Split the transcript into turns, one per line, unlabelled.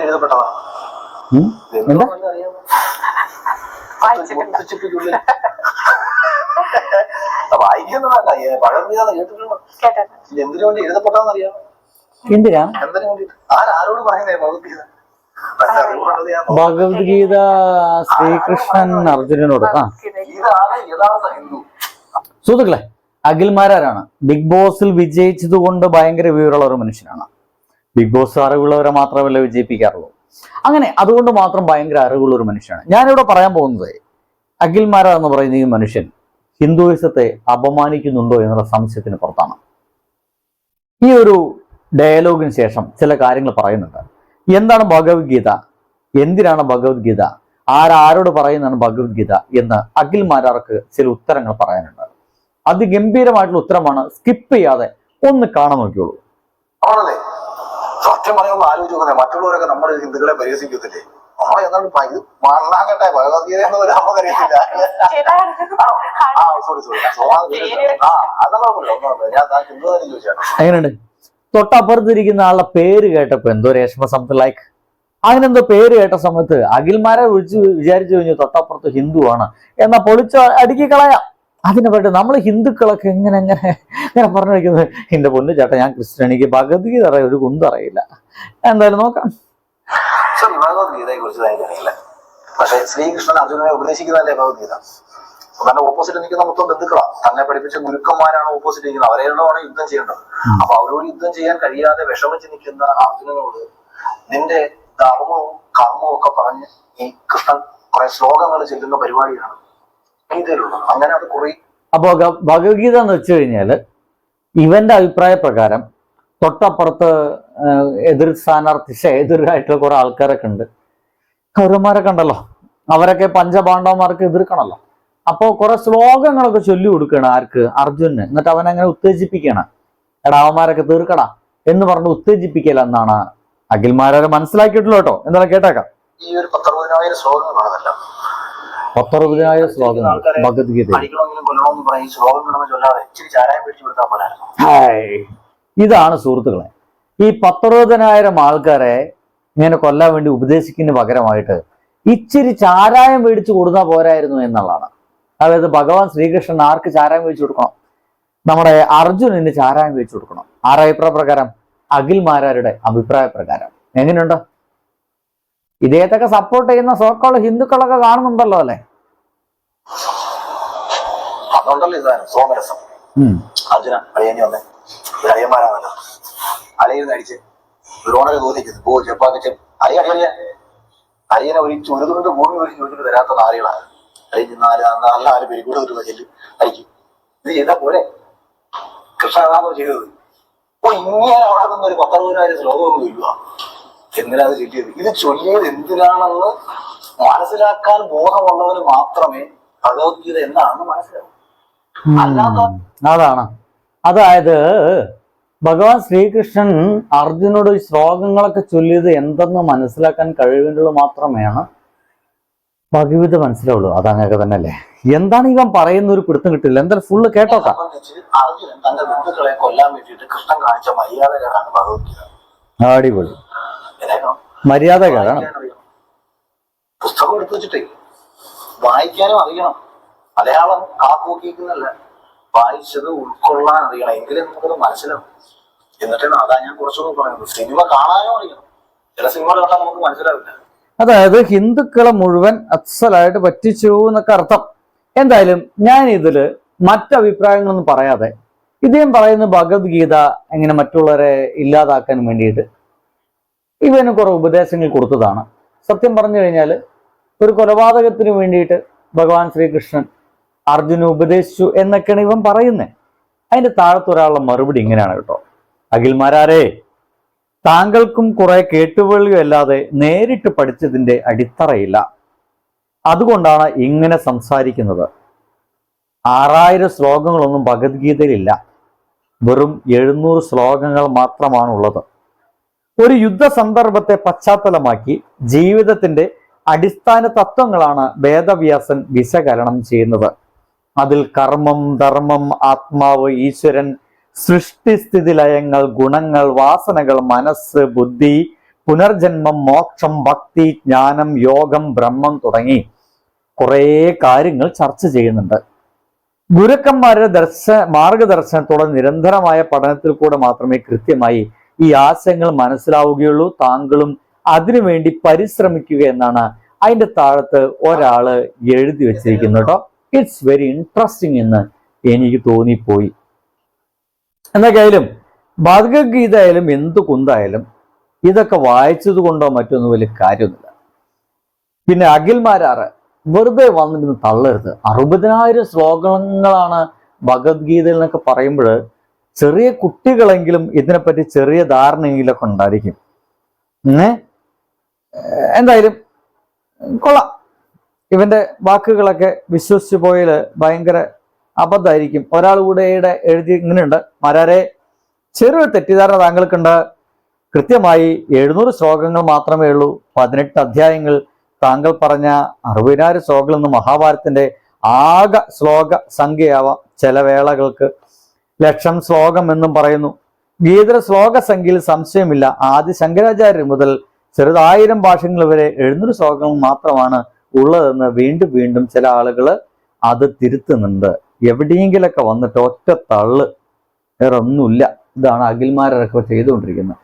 എഴുതപ്പെട്ടതാണ് വായിക്കുന്നതല്ല കേട്ടിട്ടുണ്ടോ എന്തിനു വേണ്ടി എഴുതപ്പെട്ടതെന്ന് അറിയാമോ
എന്തിനാ
എന്തിനു വേണ്ടി ആരാരോട് പറയുന്നേ ഭഗവത്ഗീത
ശ്രീകൃഷ്ണൻ അർജുനനോട് ആ
ഇതാണ് യഥാർത്ഥ ഹിന്ദു
സുഹൃത്തുക്കളെ അഖിൽമാരാരാണ് ബിഗ് ബോസിൽ വിജയിച്ചത് കൊണ്ട് ഭയങ്കര വിവരമുള്ള ഒരു മനുഷ്യനാണ് ബിഗ് ബോസ് അറിവുള്ളവരെ മാത്രമല്ല വിജയിപ്പിക്കാറുള്ളൂ. അങ്ങനെ അതുകൊണ്ട് മാത്രം ഭയങ്കര അറിവുള്ള ഒരു മനുഷ്യനാണ്. ഞാനിവിടെ പറയാൻ പോകുന്നത് അഖിൽമാര എന്ന് പറയുന്ന ഈ മനുഷ്യൻ ഹിന്ദുയിസത്തെ അപമാനിക്കുന്നുണ്ടോ എന്നുള്ള സംശയത്തിന് പുറത്താണ്. ഈ ഒരു ഡയലോഗിന് ശേഷം ചില കാര്യങ്ങൾ പറയുന്നുണ്ട്. എന്താണ് ഭഗവത്ഗീത? എന്തിനാണ് ഭഗവത്ഗീത? ആരാരോട് പറയുന്നതാണ് ഭഗവത്ഗീത എന്ന് അഖിൽമാരാർക്ക് ചില ഉത്തരങ്ങൾ പറയാനുണ്ട്. അതിഗംഭീരമായിട്ടുള്ള ഉത്തരമാണ് സ്കിപ്പ് ചെയ്യാതെ ഒന്ന് കാണാൻ നോക്കിയോളൂ
ആണല്ലേ? സത്യം പറയുമ്പോൾ ആലോചിച്ച് നോക്കുന്നേ മറ്റുള്ളവരൊക്കെ നമ്മൾ ഹിന്ദുക്കളെ പരിഹസിക്കത്തില്ലേ? നമ്മളെ എന്താണ് ഇത് മണ്ണാങ്കട്ടെ ഭഗവത്ഗീത എന്ന് പോലും നമുക്കറിയത്തില്ല ആ സോറി സോറി ആ ഒന്നും ഞാൻ ഹിന്ദു തന്നെ ചോദിച്ചാണ്
തൊട്ടപ്പുറത്തിരിക്കുന്ന ആളുടെ പേര് കേട്ടപ്പോ എന്തോ രേഷ്മ സംതിങ് ലൈക്ക് അങ്ങനെന്തോ പേര് കേട്ട സമയത്ത് അഖിൽമാരെ വിളിച്ച് വിചാരിച്ചു കഴിഞ്ഞു തൊട്ടപ്പുറത്ത് ഹിന്ദുവാണ്. എന്നാ പൊളിച്ച് അടുക്കി കളയാം. അതിനെ പറ്റി നമ്മൾ ഹിന്ദുക്കളൊക്കെ എങ്ങനെ എങ്ങനെ ഇങ്ങനെ പറഞ്ഞു വയ്ക്കുന്നത് എന്റെ പൊന്നു ചേട്ടാ ഞാൻ ക്രിസ്ത്യൻ എനിക്ക് ഭഗവത്ഗീത അറിയാം ഒരു കുന്തറിയില്ല എന്തായാലും നോക്കാം.
ഭഗവത്ഗീതയെ കുറിച്ച് എനിക്കറിയില്ല പക്ഷെ ശ്രീകൃഷ്ണൻ അർജുനനെ ഉപദേശിക്കുന്നതല്ലേ ഭഗവത്ഗീത? തന്നെ ഓപ്പോസിറ്റ് നിൽക്കുന്ന മൊത്തം ബന്ധുക്കളാണ്. തന്നെ പഠിപ്പിച്ച ഗുരുക്കന്മാരാണ് ഓപ്പോസിറ്റ് നിൽക്കുന്നത്. അവരെയാണ് യുദ്ധം ചെയ്യേണ്ടത്. അപ്പൊ അവരോട് യുദ്ധം ചെയ്യാൻ കഴിയാതെ വിഷമിച്ച് നിൽക്കുന്ന അർജുനനോട് നിന്റെ ധർമ്മവും കർമ്മവും ഒക്കെ പറഞ്ഞ് ഈ കൃഷ്ണൻ കുറെ ശ്ലോകങ്ങൾ ചെല്ലുന്ന പരിപാടിയാണ്. അങ്ങനെ അത് കുറി
അപ്പോ ഗ- ഭഗവത്ഗീത എന്ന് വെച്ച് കഴിഞ്ഞാൽ ഇവന്റെ അഭിപ്രായ പ്രകാരം തൊട്ടപ്പുറത്ത് എതിർ സ്ഥാനാർത്ഥി എതിരായിട്ടുള്ള കുറെ ആൾക്കാരൊക്കെ ഉണ്ട്. കൗരവന്മാരൊക്കെ ഉണ്ടല്ലോ അവരൊക്കെ പഞ്ചപാണ്ഡവന്മാർക്ക് എതിർക്കണല്ലോ. അപ്പോ കുറെ ശ്ലോകങ്ങളൊക്കെ ചൊല്ലി കൊടുക്കണം ആർക്ക്? അർജുനന്. എന്നിട്ട് അവനങ്ങനെ ഉത്തേജിപ്പിക്കണം എടാ അവന്മാരൊക്കെ തീർക്കടാ എന്ന് പറഞ്ഞ് ഉത്തേജിപ്പിക്കല എന്നാണ് അഖിൽമാരെ മനസ്സിലാക്കിയിട്ടുള്ളൂ കേട്ടോ. എന്തായാലും കേട്ടേക്കാം.
ഈ ഒരു പത്തറുപതിനായിരം ശ്ലോകങ്ങളാണ് അതെല്ലാം
പത്തൊറുപതിനായിരം ശ്ലോകങ്ങൾ ഭഗവത്ഗീത ഇതാണ് സുഹൃത്തുക്കളെ. ഈ പത്തറുപതിനായിരം ആൾക്കാരെ ഇങ്ങനെ കൊല്ലാൻ വേണ്ടി ഉപദേശിക്കുന്നതിന് പകരമായിട്ട് ഇച്ചിരി ചാരായം മേടിച്ചു കൊടുത്താൽ പോരായിരുന്നു എന്നുള്ളതാണ്. അതായത് ഭഗവാൻ ശ്രീകൃഷ്ണൻ ആർക്ക് ചാരായം മേടിച്ചു കൊടുക്കണം? നമ്മുടെ അർജുനന് ചാരായം മേടിച്ചു കൊടുക്കണം. അഭിപ്രായ പ്രകാരം അഖിൽമാരാരുടെ അഭിപ്രായ പ്രകാരം. എങ്ങനെയുണ്ട്? ഇദ്ദേഹത്തൊക്കെ സപ്പോർട്ട് ചെയ്യുന്ന സോക്കോൾ ഹിന്ദുക്കളൊക്കെ കാണുന്നുണ്ടല്ലോ അല്ലെ?
അതുകൊണ്ടല്ലേ ഇതാണ് സോമരസം. അർജുന അളിയനി വന്നേ. അളിയന്മാരാണല്ലോ. അളിയിരുന്ന് അടിച്ച് ദ്രോണരെ തോന്നിക്കുന്നു പോ ചെപ്പാക്ക് അളിയ അളിയ അളിയനെ ഒരിച്ച് ഒരു തുണ്ട് ഭൂമി ഒരിച്ച് ചോദിച്ചിട്ട് തരാത്ത നാളികളാണ് അളിഞ്ഞ് നാല് നല്ല നാല് പേര് കൂടെ ഒരു ചെല്ലു. അടിക്കും. ഇത് ചെയ്താൽ പോലെ കൃഷ്ണനാമം ചെയ്തത്. ഓ ഇങ്ങനെ അവിടെ നിന്ന് ഒരു പത്തറുപതിനായിരം ശ്ലോകം ഒന്ന് ചൊല്ലുക എന്തിനാ അത് ചൊല്ലിയത് ഇത് ചൊല്ലിയത് എന്തിനാണെന്ന് മനസ്സിലാക്കാൻ ബോധമുള്ളവന് മാത്രമേ ഭഗവത്ഗീത എന്താണെന്ന് മനസ്സിലാവും.
അതാണ്. അതായത് ഭഗവാൻ ശ്രീകൃഷ്ണൻ അർജുനോട് ഈ ശ്ലോകങ്ങളൊക്കെ ചൊല്ലിയത് എന്തെന്ന് മനസ്സിലാക്കാൻ കഴിവിനുള്ള മാത്രമേയാണ് ഭഗവത് മനസ്സിലാവുള്ളൂ. അതങ്ങനെയൊക്കെ തന്നെ അല്ലേ എന്താണ് ഇവൻ പറയുന്ന ഒരു പിടുത്തം കിട്ടില്ല. എന്തായാലും ഫുള്ള് കേട്ടോക്കാം. അടിപൊളി. മര്യാദ
അറിയണം. പുസ്തകം എടുത്തു വെച്ചിട്ടേ വായിക്കാനും അറിയണം. മലയാളം കാക്കൂക്കിക്കുന്നല്ല വായിച്ചത് ഉൾക്കൊള്ളാൻ അറിയണം. എങ്കിലും നമുക്കത് മനസ്സിലാവും. എന്നിട്ട് അതാ ഞാൻ കുറച്ചുകൂടി പറയുന്നത്. സിനിമ കാണാനും അറിയണം. ചില സിനിമകൾ കണ്ടാൽ നമുക്ക് മനസ്സിലാവില്ല.
അതായത് ഹിന്ദുക്കളെ മുഴുവൻ അസലായിട്ട് പറ്റിച്ചു എന്നൊക്കെ അർത്ഥം. എന്തായാലും ഞാൻ ഇതിൽ മറ്റഭിപ്രായങ്ങളൊന്നും പറയാതെ ഇദ്ദേഹം പറയുന്ന ഭഗവത്ഗീത എങ്ങനെ മറ്റുള്ളവരെ ഇല്ലാതാക്കാൻ വേണ്ടിയിട്ട് ഇവന് കുറെ ഉപദേശങ്ങൾ കൊടുത്തതാണ്. സത്യം പറഞ്ഞു കഴിഞ്ഞാൽ ഒരു കൊലപാതകത്തിന് വേണ്ടിയിട്ട് ഭഗവാൻ ശ്രീകൃഷ്ണൻ അർജുന ഉപദേശിച്ചു എന്നൊക്കെയാണ് ഇവൻ പറയുന്നത് അതിന്റെ താഴത്ത് ഒരാളുടെ മറുപടി ഇങ്ങനെയാണ് കേട്ടോ. അഖിൽമാരാരേ താങ്കൾക്കും കുറെ കേട്ടുവെളിയും അല്ലാതെ നേരിട്ട് പഠിച്ചതിന്റെ അടിത്തറയില്ല. അതുകൊണ്ടാണ് ഇങ്ങനെ സംസാരിക്കുന്നത്. ആറായിരം ശ്ലോകങ്ങളൊന്നും ഭഗവത്ഗീതയിലില്ല. വെറും എഴുന്നൂറ് ശ്ലോകങ്ങൾ മാത്രമാണുള്ളത്. ഒരു യുദ്ധ സന്ദർഭത്തെ പശ്ചാത്തലമാക്കി ജീവിതത്തിന്റെ അടിസ്ഥാന തത്വങ്ങളാണ് വേദവ്യാസൻ വിശകലനം ചെയ്യുന്നത്. അതിൽ കർമ്മം ധർമ്മം ആത്മാവ് ഈശ്വരൻ സൃഷ്ടിസ്ഥിതി ലയങ്ങൾ ഗുണങ്ങൾ വാസനകൾ മനസ്സ് ബുദ്ധി പുനർജന്മം മോക്ഷം ഭക്തി ജ്ഞാനം യോഗം ബ്രഹ്മം തുടങ്ങി കുറേ കാര്യങ്ങൾ ചർച്ച ചെയ്യുന്നുണ്ട്. ഗുരുക്കന്മാരുടെ ദർശ മാർഗദർശനത്തോടെ നിരന്തരമായ പഠനത്തിൽ കൂടെ മാത്രമേ കൃത്യമായി ഈ ആശയങ്ങൾ മനസ്സിലാവുകയുള്ളൂ. താങ്കളും അതിനുവേണ്ടി പരിശ്രമിക്കുക എന്നാണ് അതിന്റെ താഴത്ത് ഒരാൾ എഴുതി വെച്ചിരിക്കുന്നത് കേട്ടോ. ഇറ്റ്സ് വെരി ഇൻട്രസ്റ്റിംഗ് എന്ന് എനിക്ക് തോന്നിപ്പോയി. എന്നൊക്കെയായാലും ഭഗവത്ഗീത ആയാലും എന്ത് കുന്തായാലും ഇതൊക്കെ വായിച്ചത് കൊണ്ടോ മറ്റൊന്നും വലിയ കാര്യമൊന്നുമില്ല. പിന്നെ അഖിൽമാരാറ് വെറുതെ വന്നിരുന്ന് തള്ളരുത്. അറുപതിനായിരം ശ്ലോകങ്ങളാണ് ഭഗവത്ഗീതയിൽ നിന്നൊക്കെ പറയുമ്പോൾ ചെറിയ കുട്ടികളെങ്കിലും ഇതിനെപ്പറ്റി ചെറിയ ധാരണയെങ്കിലൊക്കെ ഉണ്ടായിരിക്കും. എന്തായാലും കൊള്ളാം. ഇവന്റെ വാക്കുകളൊക്കെ വിശ്വസിച്ചു പോയാൽ ഭയങ്കര അബദ്ധമായിരിക്കും. ഒരാൾ കൂടെ ഈയിടെ എഴുതി ഇങ്ങനെയുണ്ട്. മരാരെ ചെറിയൊരു തെറ്റിദ്ധാരണ താങ്കൾക്കുണ്ട്. കൃത്യമായി എഴുന്നൂറ് ശ്ലോകങ്ങൾ മാത്രമേ ഉള്ളൂ. പതിനെട്ട് അധ്യായങ്ങൾ താങ്കൾ പറഞ്ഞ അറുപതിനായിരം ശ്ലോകങ്ങൾ നിന്ന് മഹാഭാരതത്തിന്റെ ആകെ ശ്ലോക സംഖ്യയാവാം ചില വേളകൾക്ക്. ലക്ഷം ശ്ലോകം എന്നും പറയുന്നു. ഗീതയുടെ ശ്ലോക സംഖ്യയിൽ സംശയമില്ല. ആദ്യ ശങ്കരാചാര്യർ മുതൽ ചെറുതായിരം ഭാഷകൾ വരെ എഴുന്നൂറ് ശ്ലോകങ്ങൾ മാത്രമാണ് ഉള്ളതെന്ന് വീണ്ടും വീണ്ടും ചില ആളുകൾ അത് തിരുത്തുന്നുണ്ട്. എവിടെയെങ്കിലൊക്കെ വന്നിട്ട് ഒറ്റ തള്ള് വേറെ ഒന്നുമില്ല ഇതാണ് അഖിൽമാരൊക്കെ ചെയ്തുകൊണ്ടിരിക്കുന്നത്.